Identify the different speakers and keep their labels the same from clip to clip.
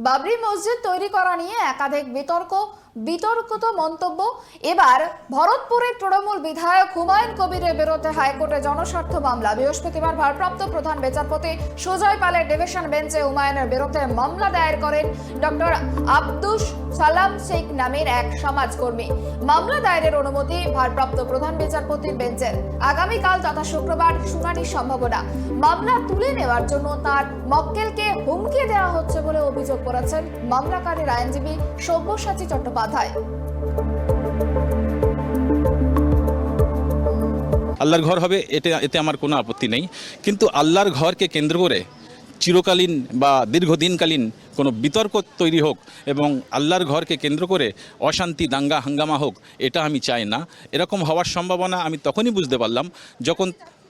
Speaker 1: বাবরি মসজিদ তৈরি করা নিয়ে একাধিক বিতর্ক বিতর্কিত মন্তব্য। এবার ভরতপুরের তৃণমূল বিধায়ক হুমায়ুন কবিরের বিরুদ্ধে হাইকোর্টে জনস্বার্থ মামলা। বৃহস্পতিবার ভারপ্রাপ্ত প্রধান বিচারপতি সুজয় পালের ডিভিশন বেঞ্চে হুমায়ুনের বিরুদ্ধে মামলা দায়ের করেন ডক্টর আব্দুস সালাম শেখ নামের এক সমাজকর্মী। মামলা দায়েরের অনুমতি ভারপ্রাপ্ত প্রধান বিচারপতির বেঞ্চের। আগামীকাল তথা শুক্রবার শুনানির সম্ভাবনা মামলা তুলে নেওয়ার জন্য তার মক্কেলকে হুমকি দেওয়া হচ্ছে বলে অভিযোগ করেছেন মামলাকারীর আইনজীবী সব্যসাচী চট্টোপাধ্যায়।
Speaker 2: আল্লাহর ঘর হবে, এতে এতে আমার কোনো আপত্তি নেই। কিন্তু আল্লাহর ঘরকে কেন্দ্র করে চিরকালীন বা দীর্ঘদিনকালীন কোনো বিতর্ক তৈরি হোক এবং আল্লাহর ঘরকে কেন্দ্র করে অশান্তি, দাঙ্গা, হাঙ্গামা হোক, এটা আমি চাই না। এরকম হওয়ার সম্ভাবনা আমি তখনই বুঝতে পারলাম যখন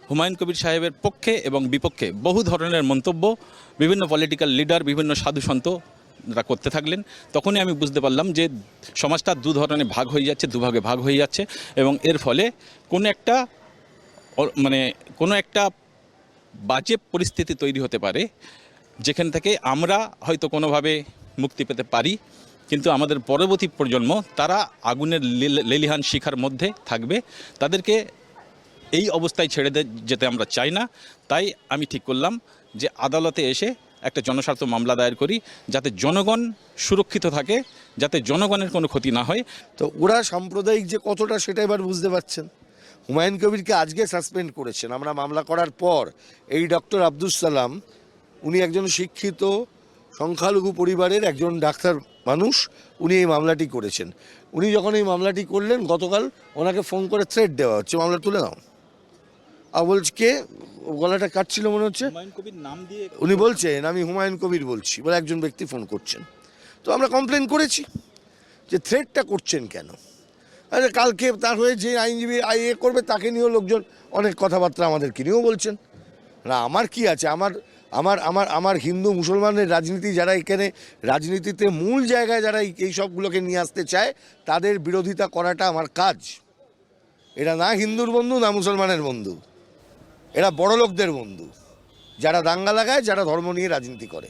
Speaker 2: হুমায়ুন কবির সাহেবের পক্ষে এবং বিপক্ষে বহু ধরনের মন্তব্য, বিভিন্ন পলিটিক্যাল লিডার বিভিন্ন সাধু সন্ত রা করতে থাকলেন, তখনই আমি বুঝতে পারলাম যে সমাজটা দু ধরনের ভাগ হয়ে যাচ্ছে, দুভাগে ভাগ হয়ে যাচ্ছে এবং এর ফলে কোনো একটা মানে কোনো একটা বাজে পরিস্থিতি তৈরি হতে পারে, যেখান থেকে আমরা হয়তো কোনোভাবে মুক্তি পেতে পারি, কিন্তু আমাদের পরবর্তী প্রজন্ম তারা আগুনের লেলিহান শিখার মধ্যে থাকবে। তাদেরকে এই অবস্থায় ছেড়ে যেতে আমরা চাই না। তাই আমি ঠিক করলাম যে আদালতে এসে একটা জনস্বার্থ মামলা দায়ের করি যাতে জনগণ সুরক্ষিত থাকে, যাতে জনগণের কোনো ক্ষতি না হয়।
Speaker 3: তো ওরা সাম্প্রদায়িক যে কতটা সেটা এবার বুঝতে পারছেন। হুমায়ুন কবিরকে আজকে সাসপেন্ড করেছেন। আমরা মামলা করার পর এই ডক্টর আব্দুল সালাম, উনি একজন শিক্ষিত, সংখ্যালঘু পরিবারের একজন ডাক্তার মানুষ, উনি এই মামলাটি করেছেন। উনি যখন এই মামলাটি করলেন, গতকাল ওনাকে ফোন করে থ্রেট দেওয়া হচ্ছে। মামলা তুলে নাও। আর বলছে গলাটা কাটছিল মনে হচ্ছে।
Speaker 2: নাম দিয়ে
Speaker 3: উনি বলছেন আমি হুমায়ুন কবির বলছি। বলে একজন ব্যক্তি ফোন করছেন। তো আমরা কমপ্লেন করেছি যে থ্রেটটা করছেন কেন? আরে কালকে তার হয়ে যে আইনজীবী আই এ করবে তাকে নিয়েও লোকজন অনেক কথাবার্তা আমাদেরকে নিয়েও বলছেন। না আমার কি আছে? আমার আমার আমার আমার হিন্দু মুসলমানের রাজনীতি যারা এখানে রাজনীতিতে মূল জায়গায় যারা এই সবগুলোকে নিয়ে আসতে চায় তাদের বিরোধিতা করাটা আমার কাজ। এটা না হিন্দুর বন্ধু না মুসলমানের বন্ধু। এরা বড় লোকদের বন্ধু। যারা দাঙ্গা লাগায় যারা ধর্ম নিয়ে রাজনীতি করে।